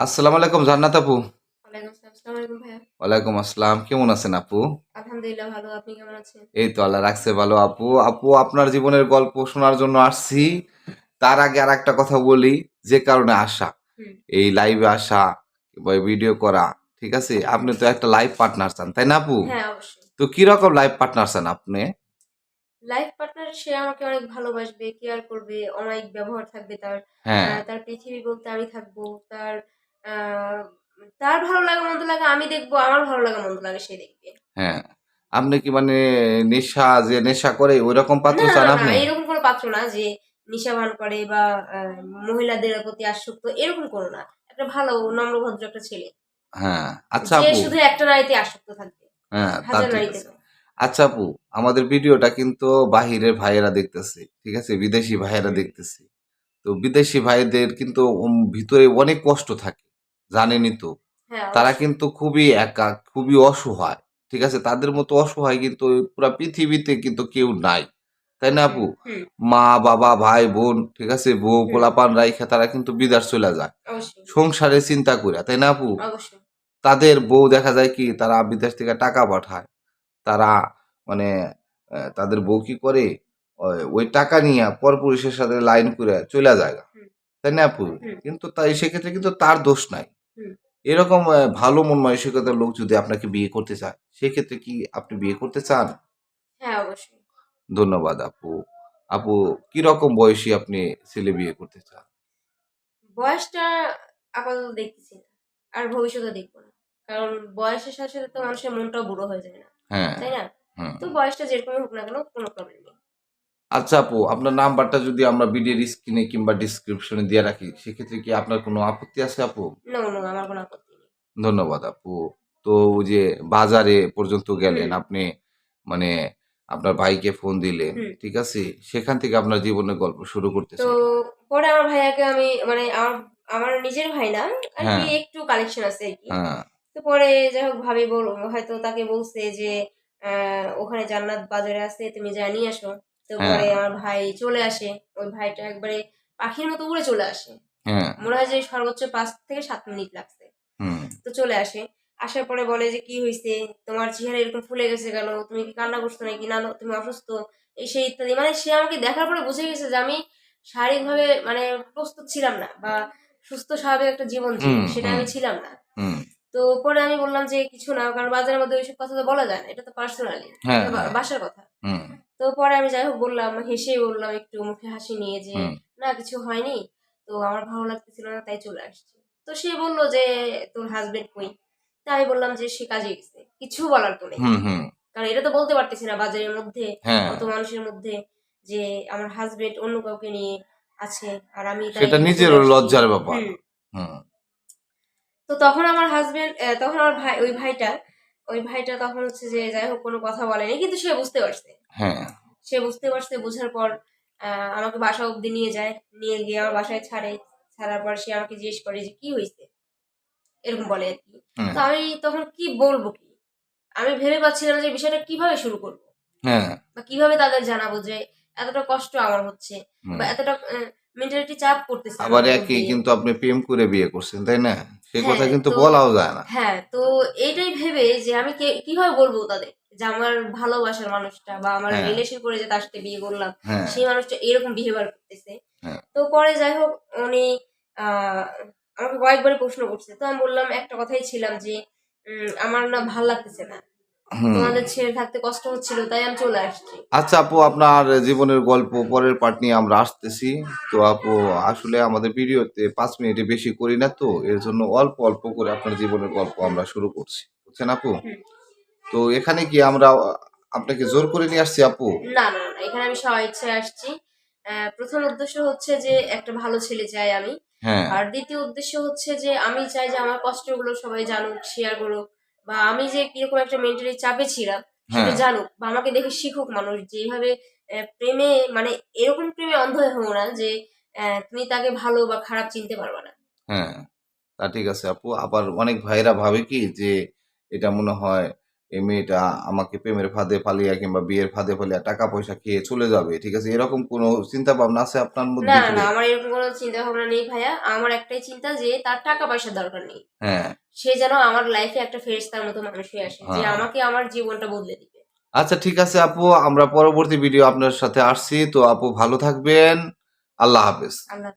আসসালামু আলাইকুম জান্নাত আপু ওয়ালাইকুম আসসালাম। কেমন আছেন আপু আলহামদুলিল্লাহ ভালো। আপনি কেমন আছেন? এই তো আল্লাহ রাখছে ভালো আপু আপু আপনার জীবনের গল্প শোনার জন্য আসছি তার আগে আর একটা কথা বলি যে কারণে আসা এই লাইভে আসা বা ভিডিও করা ঠিক আছে আপনি তো একটা লাইভ পার্টনার চান তাই না আপু হ্যাঁ, অবশ্যই। তো কীরকম লাইভ পার্টনার চান আপনি লাইফ পার্টনার সে আমাকে অনেক ভালোবাসবে, কেয়ার করবে, অনেক ব্যবহার থাকবে তার। হ্যাঁ তার পৃথিবী বলতে আমি থাকব। তার তার ভালো লাগা মন্দ লাগা আমি দেখব, আমার ভালো লাগা মন্দ লাগা সে দেখবে। হ্যাঁ আপনি কি মানে নেশা যে নেশা করে ওই রকম পাত্র চান আপনি এরকম কোনো পাত্র না যে নিশাভান করে বা মহিলাদের প্রতি আসক্ত এরকম কোনো না। একটা ভালো নম্র ভদ্র একটা ছেলে। হ্যাঁ আচ্ছা আপু শুধু একটা নারীতে আসক্ত থাকবে। হ্যাঁ তা হাজার নারীতে আচ্ছা আপু আমাদের ভিডিওটা কিন্তু বাহিরের ভাইয়েরা দেখতেছে ঠিক আছে বিদেশি ভাইয়েরা দেখতেছে তো বিদেশি ভাইদের কিন্তু ভিতরে অনেক কষ্ট থাকে জানেনই তো। হ্যাঁ, তারা কিন্তু খুবই একা খুবই অসহায় ঠিক আছে? তাদের মতো অসহায় কিন্তু পুরা পৃথিবীতে কিন্তু কেউ নাই তাই না আপু? মা বাবা ভাই বোন ঠিক আছে? বউ। পোলাপান রাইখা তারা কিন্তু বিদেশ চলে যায়। সংসারে চিন্তা করে তাই না আপু? তাদের বউ দেখা যায় কি? তারা বিদেশ থেকে টাকা পাঠায়। তারা মানে তাদের বউ কি করে? ওই- টাকা নিয়ে পরপুরুষের সাথে লাইন করে চলে যায়। তাই না আপু? কিন্তু তাই সেক্ষেত্রে কিন্তু তার দোষ নাই। এরকম ভালো মন মানসিকতার লোক যদি আপনাকে বিয়ে করতে চায় সেক্ষেত্রে কি আপনি বিয়ে করতে চান হ্যাঁ, অবশ্যই। ধন্যবাদ আপু আপু কি রকম বয়সী আপনি ছেলে বিয়ে করতে চান বয়সটা আপাতত দেখতেছি না। আর ভবিষ্যতে দেখব না। কারণ বয়সের সাথে, সাথে তো মানুষের মনটাও বুড়ো হয়ে যায় না। হ্যাঁ তাই না? তো বয়সটা যেরকম হোক না কেন কোনো প্রবলেম নেই। আচ্ছা আপু আপনার নাম্বারটা যদি আমরা ভিডিওর স্ক্রিনে কিংবা ডিসক্রিপশনে দিয়ে রাখি সেক্ষেত্রে কি আপনার কোনো আপত্তি আছে আপু? নো, নো আমার কোনো আপত্তি নেই। ধন্যবাদ আপু। তো ওই যে বাজারে পর্যন্ত গেলেন আপনি মানে আপনার ভাইকে ফোন দিলেন ঠিক আছে? সেখান থেকে আপনার জীবনের গল্প শুরু করতে তো পরে আমার ভাইয়াকে আমি মানে আমার আমার নিজের ভাই না আর কি হ্যাঁ। একটু কালেকশন আছে আর কি। হ্যাঁ। তো পরে যাই হোক ভাবি বল হয়তো তাকে বলছে যে ওখানে জান্নাত বাজারে আছে তুমি নিয়ে আসো। তো হ্যাঁ। পরে আমার ভাই চলে আসে। ওই ভাইটা একবারে পাখির মতো উড়ে চলে আসে। হ্যাঁ। মনে হয় যে সর্বোচ্চ পাঁচ থেকে সাত মিনিট লাগছে। তো চলে আসে। আসার পরে বলে যে কি হয়েছে তোমার চেহারা এরকম ফুলে গেছে কেন? তুমি কি কান্না করছ নাকি? না তুমি অসুস্থ? এই সেই ইত্যাদি। মানে সে আমাকে দেখার পরে বুঝে গেছে যে আমি শারীরিকভাবে মানে প্রস্তুত ছিলাম না বা সুস্থ স্বাভাবিক একটা জীবন ছিল। সেটা আমি ছিলাম না। তো পরে আমি বললাম যে কিছু না কারণ বাজারের মধ্যে ওইসব কথা তো বলা যায় না। এটা তো পার্সোনালি হ্যাঁ। বাসার কথা। তো পরে আমি যাই হোক বললাম হেসে বললাম একটু মুখে হাসি নিয়ে যে না কিছু হয়নি তো আমার ভালো লাগতেছিল না তাই চলে আসছি। তো সে বলল যে তোর হাজবেন্ড কই? তা আমি বললাম যে সে কাজে গেছে। কিছু বলার তো নেই। কারণ এটা তো বলতে পারতেছি না বাজারের মধ্যে হ্যাঁ। কত মানুষের মধ্যে যে আমার হাজবেন্ড অন্য কাউকে নিয়ে আছে আর আমি সেটা নিজের লজ্জার ব্যাপার। তো তখন আমার হাজবেন্ড তখন আমার ভাই ওই ভাইটা ওই ভাইটা তখন হচ্ছে যে যাই হোক কোনো কথা বলেনি কিন্তু সে বুঝতে পারছে। হ্যাঁ। সে বুঝতে পারছে বোঝার পর আহ, আমাকে বাসা অব্দি নিয়ে যায় নিয়ে গিয়ে আমার বাসায় ছাড়ে। ছাড়ার পর সে আমাকে জিজ্ঞেস করে যে কি হয়েছে এরকম বলে আর কি। তো আমি তখন কি বলব কি? আমি ভেবে পাচ্ছিলাম যে বিষয়টা কীভাবে শুরু করব? হ্যাঁ। বা কীভাবে তাদের জানাব যে এতটা কষ্ট আমার হচ্ছে? বা এতটা মেন্টালিটি চাপ করতেছে আবার একই কিন্তু আপনি প্রেম করে বিয়ে করছেন তাই না? সে হ্যাঁ, কথা কিন্তু বলাও যায় না। হ্যাঁ তো এইটাই ভেবে যে আমি কীভাবে বলব তাদের? যে আমার ভালোবাসার মানুষটা বা আমার হ্যাঁ। রিলেশন করে যে তার সাথে বিয়ে করলাম হ্যাঁ। সেই মানুষটা এরকম বিহেভিয়ার করতেছে। হ্যাঁ। তো পরে যাই হোক উনি আমাকে কয়েকবার প্রশ্ন করছে। তো আমি বললাম একটা কথাই ছিলাম যে আমার না ভালো লাগতেছে না। তোমাদের ছেড়ে থাকতে কষ্ট হচ্ছিল তাই আমি চলে আসছি। আচ্ছা আপু আপনার জীবনের গল্প পরের পার্ট নিয়ে আমরা আসতেছি। তো আপু আসলে আমাদের ভিডিওতে পাঁচ মিনিটে বেশি করি না তো এর জন্য অল্প অল্প করে আপনার জীবনের গল্প আমরা শুরু করছি। বুঝছেন আপু। তো এখানে কি আমরা আপনাকে জোর করে নিয়ে আসছি আপু? না না না এখানে আমি সবাই ইচ্ছায় আসছি। প্রথম উদ্দেশ্য হচ্ছে যে একটা ভালো ছেলে চাই আমি। হ্যাঁ। আর দ্বিতীয় উদ্দেশ্য হচ্ছে যে আমি চাই যে আমার কষ্টগুলো সবাই জানুক শেয়ার করুক বা আমি যে কীরকম একটা মেন্টালি চাপে ছিলাম সেটা হ্যাঁ। জানুক বা আমাকে দেখে শিখুক মানুষ যেভাবে প্রেমে মানে এরকম প্রেমে অন্ধ হয়ে হব না যে তুমি তাকে ভালো বা খারাপ চিনতে পারবে না। হ্যাঁ তা ঠিক আছে আপু। আবার অনেক ভাইরা ভাবে কি যে এটা মনে হয় এই মেয়েটা আমাকে প্রেমের ফাঁদে ফালিয়া কিংবা বিয়ের ফাঁদে ফালিয়া টাকা পয়সা খেয়ে চলে যাবে ঠিক আছে? এরকম কোনো চিন্তা ভাবনা আছে আপনার মধ্যে? না না আমার এরকম কোনো চিন্তা ভাবনা নেই ভাইয়া। আমার একটাই চিন্তা যে তার টাকা পয়সার দরকার নেই। হ্যাঁ। সে যেন আমার লাইফে একটা ফেরেশতার মতো মানুষ হয়ে আসে যে হ্যাঁ। আমাকে আমার জীবনটা বদলে দিবে। আচ্ছা ঠিক আছে আপু আমরা পরবর্তী ভিডিও আপনার সাথে আসছি। তো আপু ভালো থাকবেন। আল্লাহ হাফেজ। আল্লাহ